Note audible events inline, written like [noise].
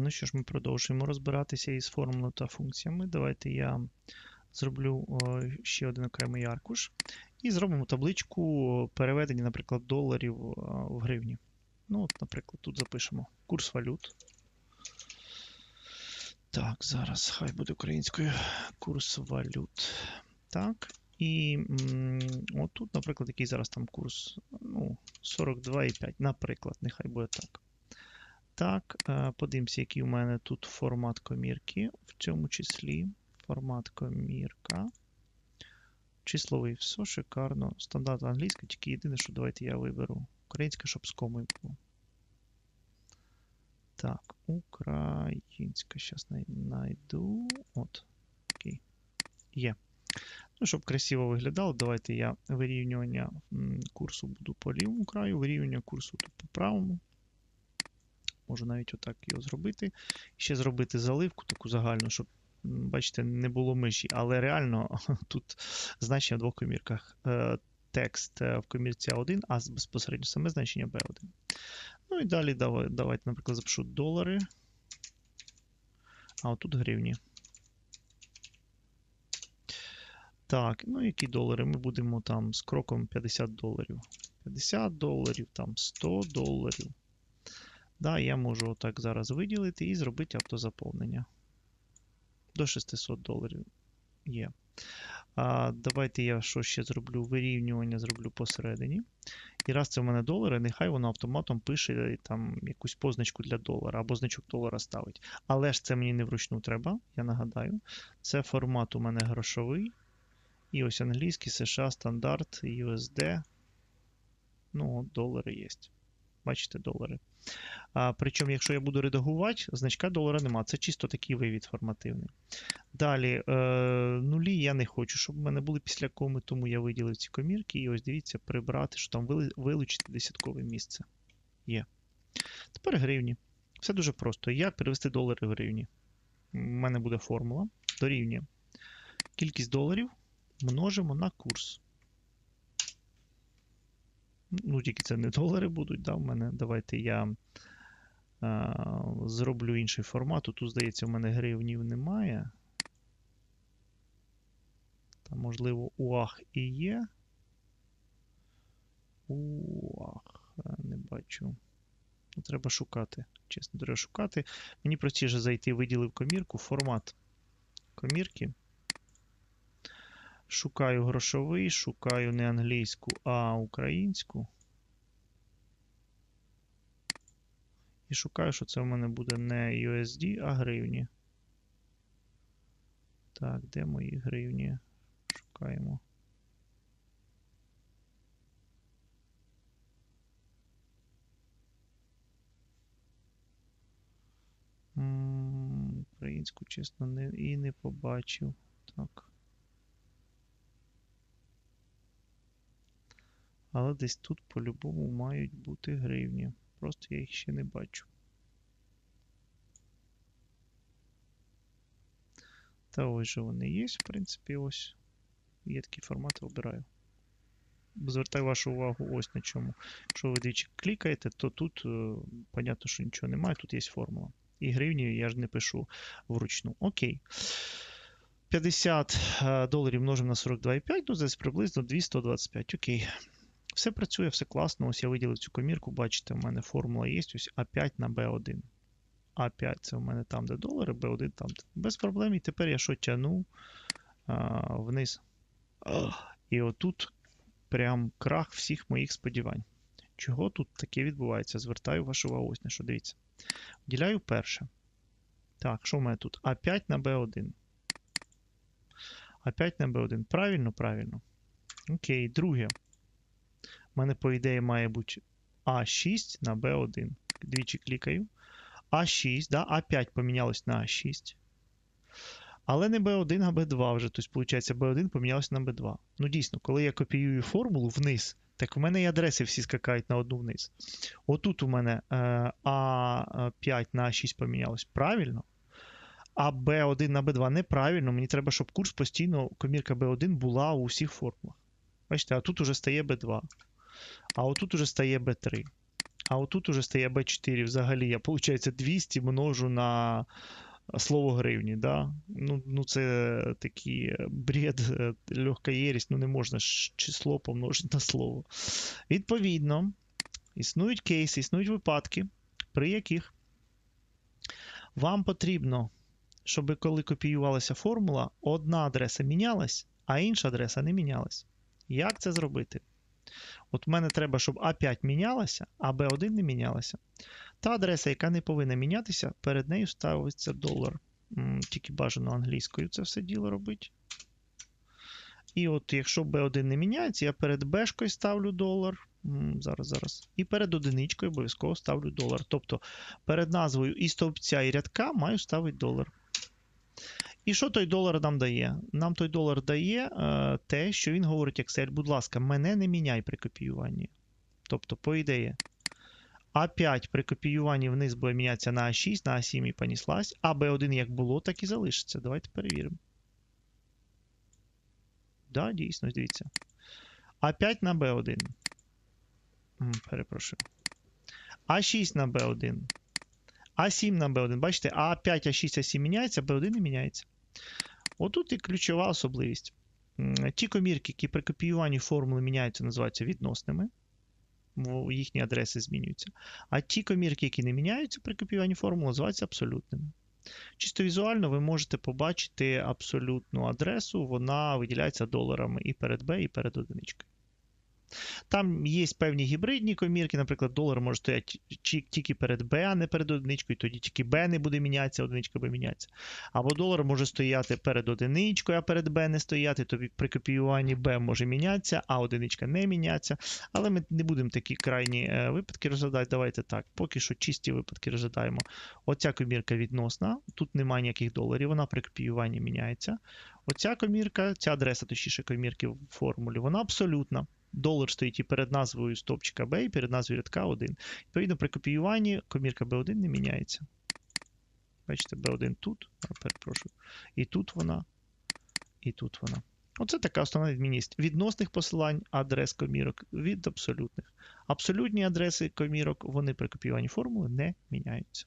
Ну що ж, ми продовжуємо розбиратися із формулою та функціями. Давайте я зроблю ще один окремий аркуш. І зробимо табличку переведення, наприклад, доларів в гривні. Ну, от, наприклад, тут запишемо курс валют. Так, зараз хай буде українською курс валют. Так. І отут, наприклад, який зараз там курс ну, 42,5, наприклад, нехай буде так. Так, е, подивимося, який у мене тут формат комірки, в цьому числі формат комірка. Числовий, все шикарно. Стандарт англійська, тільки єдине, що давайте я виберу. Українська, щоб з комою було. Так, українська. Зараз знайду. От. Окей. Є. Ну, щоб красиво виглядало, давайте я вирівнювання курсу буду по лівому краю, вирівнювання курсу тут по правому. Можу навіть отак його зробити. Ще зробити заливку таку загальну, щоб, бачите, не було межі. Але реально [laughs] тут значення в двох комірках. Е, текст в комірці А1, а безпосередньо саме значення B1. Ну і далі давайте, наприклад, запишу долари. А отут гривні. Так, ну які долари? Ми будемо там з кроком 50 доларів. 50 доларів, там 100 доларів. Да, Я можу отак зараз виділити і зробити автозаповнення. До 600 доларів є. А, Давайте я що ще зроблю? Вирівнювання зроблю посередині. І раз це в мене долари, нехай воно автоматом пише там якусь позначку для долара або значок долара ставить. Але ж це мені не вручну треба, я нагадаю. Це формат у мене грошовий. І ось англійський, США, стандарт, USD. Ну, долари є. Бачите, долари. А, Причому, якщо я буду редагувати, значка долара нема. Це чисто такий вивід формативний. Далі, е, нулі я не хочу, щоб в мене були після коми, тому я виділив ці комірки. І ось дивіться, прибрати, що там вилучити десяткове місце. Є. Тепер гривні. Все дуже просто. Як перевести долари в гривні? У мене буде формула. Дорівнює. Кількість доларів множимо на курс. Ну, тільки це не долари будуть, да, в мене. Давайте я а, зроблю інший формат. Тут, здається, в мене гривнів немає. Там, можливо, УАХ і є. УАХ, не бачу. Ну, Треба шукати. Чесно, треба шукати. Мені простіше зайти, виділив комірку, формат комірки. Шукаю грошовий, шукаю не англійську, а українську. І шукаю, що це в мене буде не USD, а гривні. Так, де мої гривні? Шукаємо. Українську, чесно, не, і не побачив. Так. Але десь тут по-любому мають бути гривні. Просто я їх ще не бачу. Та ось же вони є, в принципі, ось. Є такі формати, обираю. Звертаю вашу увагу ось на чому. Якщо ви двічі клікаєте, то тут, е, понятно, що нічого немає, тут є формула. І гривні я ж не пишу вручну. Окей. 50 е, доларів множимо на 42,5, ну, десь приблизно 225. Окей. Все працює, все класно. Ось я виділив цю комірку, бачите, у мене формула є. Ось А5 на B1. А5 це у мене там, де долари, B1 там. Без проблем. І тепер я що тяну а, вниз. І отут прям крах всіх моїх сподівань. Чого тут таке відбувається? Звертаю вашу увагу ось на що. Дивіться. Вділяю перше. Так, що в мене тут? А5 на B1. А5 на B1. Правильно, правильно. Окей, друге. У мене, по ідеї, має бути А6 на B1. Двічі клікаю. А6, да, А5 помінялось на А6. Але не B1, а B2 вже. Тобто, виходить, B1 помінялось на B2. Ну, дійсно, коли я копіюю формулу вниз, так в мене і адреси всі скакають на одну вниз. Отут у мене е, А5 на А6 помінялось правильно. А B1 на B2 неправильно. Мені треба, щоб курс постійно, комірка B1 була у всіх формулах. Бачите, а тут уже стає B2. А отут уже стає B3. А отут уже стає B4 взагалі. Я, виходить, 200 множу на слово гривні. Да? Ну, ну це такий бред, е, легка єрість, ну не можна число помножити на слово. Відповідно, існують кейси, існують випадки, при яких вам потрібно, щоб коли копіювалася формула, одна адреса мінялась, а інша адреса не мінялась. Як це зробити? От мене треба, щоб А5 мінялася, а Б1 не мінялася. Та адреса, яка не повинна мінятися, перед нею ставиться долар. Тільки бажано англійською це все діло робити. І от якщо B1 не міняється, я перед Бшкою ставлю долар. Зараз, зараз. І перед одиничкою обов'язково ставлю долар. Тобто перед назвою і стовпця, і рядка маю ставити долар. І що той долар нам дає? Нам той долар дає е, те, що він говорить Excel, будь ласка, мене не міняй при копіюванні. Тобто, по ідеї, А5 при копіюванні вниз буде мінятися на А6, на А7 і поніслась, а Б1 як було, так і залишиться. Давайте перевіримо. Да, дійсно, дивіться. А5 на Б1. Перепрошую. А6 на Б1. А7 на Б1. Бачите, А5, А6, А7 міняється, Б1 не міняється. Отут і ключова особливість. Ті комірки, які при копіюванні формули міняються, називаються відносними. Їхні адреси змінюються. А ті комірки, які не міняються при копіюванні формул, називаються абсолютними. Чисто візуально ви можете побачити абсолютну адресу, вона виділяється доларами і перед B, і перед одиничкою. Там є певні гібридні комірки, наприклад, долар може стояти тільки перед B, а не перед одиничкою, тоді тільки B не буде мінятися, одиничка буде мінятися. Або долар може стояти перед одиничкою, а перед B не стояти, тобі при копіюванні B може мінятися, а одиничка не мінятися. Але ми не будемо такі крайні е, випадки розглядати. Давайте так. Поки що чисті випадки розглядаємо. Оця комірка відносна, тут немає ніяких доларів, вона при копіюванні міняється. Оця комірка, ця адреса, точніше комірки в формулі, вона абсолютна. Долар стоїть і перед назвою стопчика B, і перед назвою рядка 1. Відповідно, при копіюванні комірка B1 не міняється. Бачите, B1 тут, а, перепрошую, і тут вона, і тут вона. Оце така основна відмінність відносних посилань адрес комірок від абсолютних. Абсолютні адреси комірок, вони при копіюванні формули не міняються.